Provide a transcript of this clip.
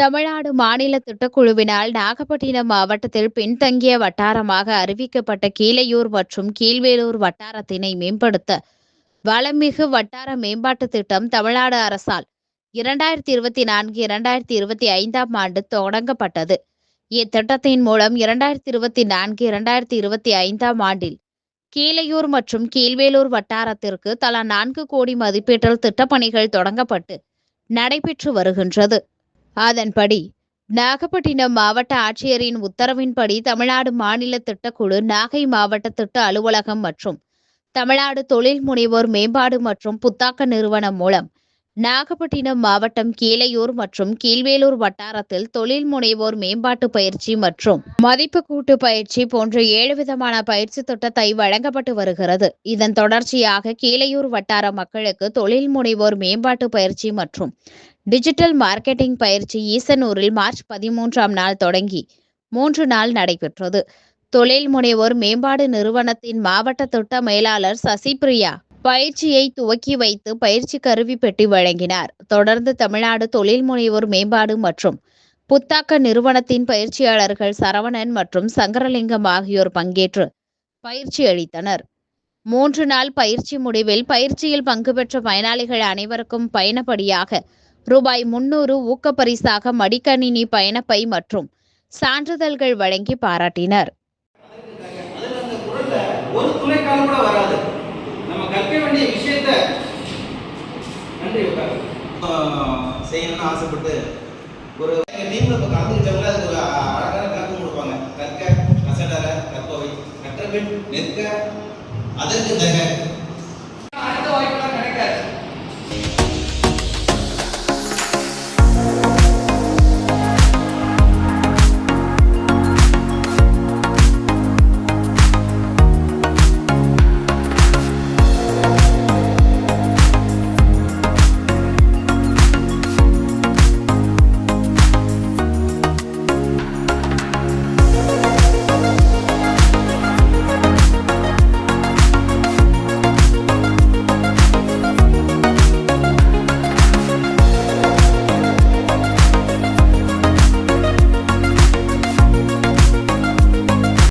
தமிழ்நாடு மாநில திட்டக்குழுவினால் நாகப்பட்டினம் மாவட்டத்தில் பின்தங்கிய வட்டாரமாக அறிவிக்கப்பட்ட கீழையூர் மற்றும் கீழ்வேலூர் வட்டாரத்தினை மேம்படுத்த வளமிகு வட்டார மேம்பாட்டு திட்டம் தமிழ்நாடு அரசால் இரண்டாயிரத்தி இருபத்தி நான்கு இரண்டாயிரத்தி இருபத்தி ஐந்தாம் ஆண்டு தொடங்கப்பட்டது. இத்திட்டத்தின் மூலம் இரண்டாயிரத்தி இருபத்தி நான்கு இரண்டாயிரத்தி இருபத்தி ஐந்தாம் ஆண்டில் கீழையூர் மற்றும் கீழ்வேலூர் வட்டாரத்திற்கு தலா நான்கு கோடி மதிப்பீட்டில் திட்டப்பணிகள் தொடங்கப்பட்டு நடைபெற்று வருகின்றது. அதன்படி நாகப்பட்டினம் மாவட்ட ஆட்சியரின் உத்தரவின்படி தமிழ்நாடு மாநில திட்டக்குழு நாகை மாவட்ட திட்ட அலுவலகம் மற்றும் தமிழ்நாடு தொழில் முனைவோர் மேம்பாடு மற்றும் புத்தாக்க நிறுவனம் மூலம் நாகப்பட்டினம் மாவட்டம் கீழையூர் மற்றும் கீழ்வேலூர் வட்டாரத்தில் தொழில் முனைவோர் மேம்பாட்டு பயிற்சி மற்றும் மதிப்பு கூட்டு பயிற்சி போன்ற ஏழு விதமான பயிற்சி திட்டத்தை வழங்கப்பட்டு வருகிறது. இதன் தொடர்ச்சியாக கீழையூர் வட்டார மக்களுக்கு தொழில் முனைவோர் மேம்பாட்டு பயிற்சி மற்றும் டிஜிட்டல் மார்க்கெட்டிங் பயிற்சி ஈசனூரில் மார்ச் பதிமூன்றாம் நாள் தொடங்கி மூன்று நாள் நடைபெற்றது. தொழில் முனைவோர் மேம்பாடு நிறுவனத்தின் மாவட்ட திட்ட மேலாளர் சசிபிரியா பயிற்சியை துவக்கி வைத்து பயிற்சி கருவி பெட்டி வழங்கினார். தொடர்ந்து தமிழ்நாடு தொழில் முனைவோர் மேம்பாடு மற்றும் புத்தாக்க நிறுவனத்தின் பயிற்சியாளர்கள் சரவணன் மற்றும் சங்கரலிங்கம் ஆகியோர் பங்கேற்று பயிற்சி அளித்தனர். மூன்று நாள் பயிற்சி முடிவில் பயிற்சியில் பங்கு பெற்ற பயனாளிகள் அனைவருக்கும் பயணப்படியாக ரூபாய் முன்னூறு ஊக்கப்பரிசாக மடிக்கணினி பயணப்பை மற்றும் சான்றிதழ்கள் வழங்கி பாராட்டினர். செய்யணும்னு ஆசைப்பட்டு ஒரு எங்கள் டீமில் இப்போ கலந்துக்கிட்டவங்க அதுக்கு ஒரு அழகான விளக்கம் கொடுப்பாங்க. கற்க கசடரை கற்பவை கற்றபின் நிற்க அதற்கு தக.